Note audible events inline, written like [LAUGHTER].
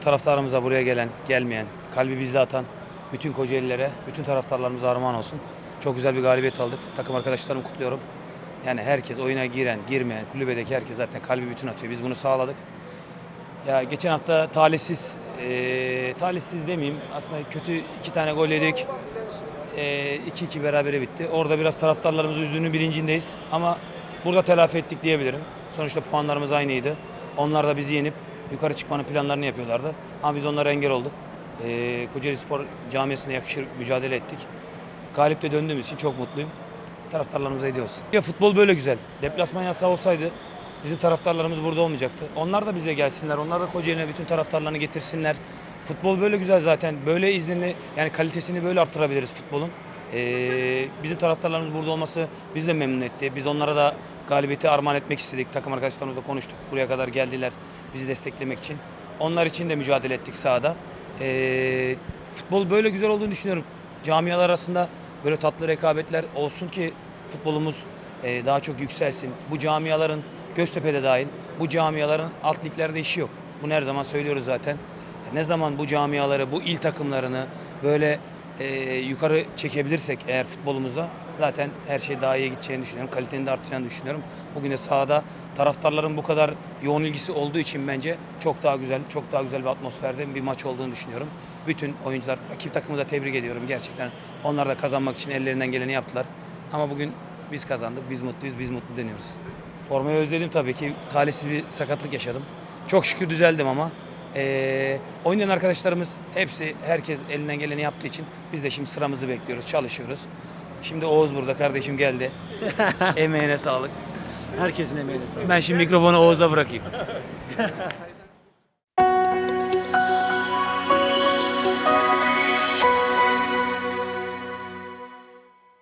Taraftarımıza buraya gelen, gelmeyen, kalbi bizde atan bütün Kocaeli'lere, bütün taraftarlarımıza armağan olsun. Çok güzel bir galibiyet aldık. Takım arkadaşlarımı kutluyorum. Yani herkes oyuna giren, girmeyen, kulübedeki herkes zaten kalbi bütün atıyor. Biz bunu sağladık. Ya geçen hafta talihsiz, eee talihsiz demeyeyim. Aslında kötü iki tane gol yedik. Eee 2-2 berabere bitti. Orada biraz taraftarlarımızı üzdüğünün bilincindeyiz. Ama burada telafi ettik diyebilirim. Sonuçta puanlarımız aynıydı. Onlar da bizi yenip yukarı çıkmanın planlarını yapıyorlardı. Ama biz onlara engel olduk. Eee Kocaeli Spor camiasına yakışır mücadele ettik. Galip de döndüğümüz için çok mutluyum. Taraftarlarımıza ediyoruz. Ya futbol böyle güzel. Deplasman yasağı olsaydı bizim taraftarlarımız burada olmayacaktı. Onlar da bize gelsinler. Onlar da Kocaeli'ne bütün taraftarlarını getirsinler. Futbol böyle güzel zaten. Böyle iznini yani kalitesini böyle arttırabiliriz futbolun. Ee, bizim taraftarlarımız burada olması bizi de memnun etti. Biz onlara da galibiyeti armağan etmek istedik. Takım arkadaşlarımızla konuştuk. Buraya kadar geldiler bizi desteklemek için. Onlar için de mücadele ettik sahada. Ee, futbol böyle güzel olduğunu düşünüyorum. Camialar arasında böyle tatlı rekabetler olsun ki futbolumuz e, daha çok yükselsin. Bu camiaların Göztepe'de dahil bu camiaların alt liglerde işi yok. Bunu her zaman söylüyoruz zaten. Ne zaman bu camiaları, bu il takımlarını böyle e, yukarı çekebilirsek eğer futbolumuzda zaten her şey daha iyi gideceğini düşünüyorum. Kalitenin de artacağını düşünüyorum. Bugün de sahada taraftarların bu kadar yoğun ilgisi olduğu için bence çok daha güzel, çok daha güzel bir atmosferde bir maç olduğunu düşünüyorum. Bütün oyuncular, rakip takımı da tebrik ediyorum gerçekten. Onlar da kazanmak için ellerinden geleni yaptılar. Ama bugün biz kazandık, biz mutluyuz, biz mutlu deniyoruz. Formayı özledim tabii ki. Talihsiz bir sakatlık yaşadım. Çok şükür düzeldim ama. Ee, oynayan arkadaşlarımız hepsi, herkes elinden geleni yaptığı için biz de şimdi sıramızı bekliyoruz, çalışıyoruz. Şimdi Oğuz burada, kardeşim geldi. [LAUGHS] Emeğine sağlık. Herkesin emeğine sağlık. Ben şimdi mikrofonu Oğuz'a bırakayım. [LAUGHS]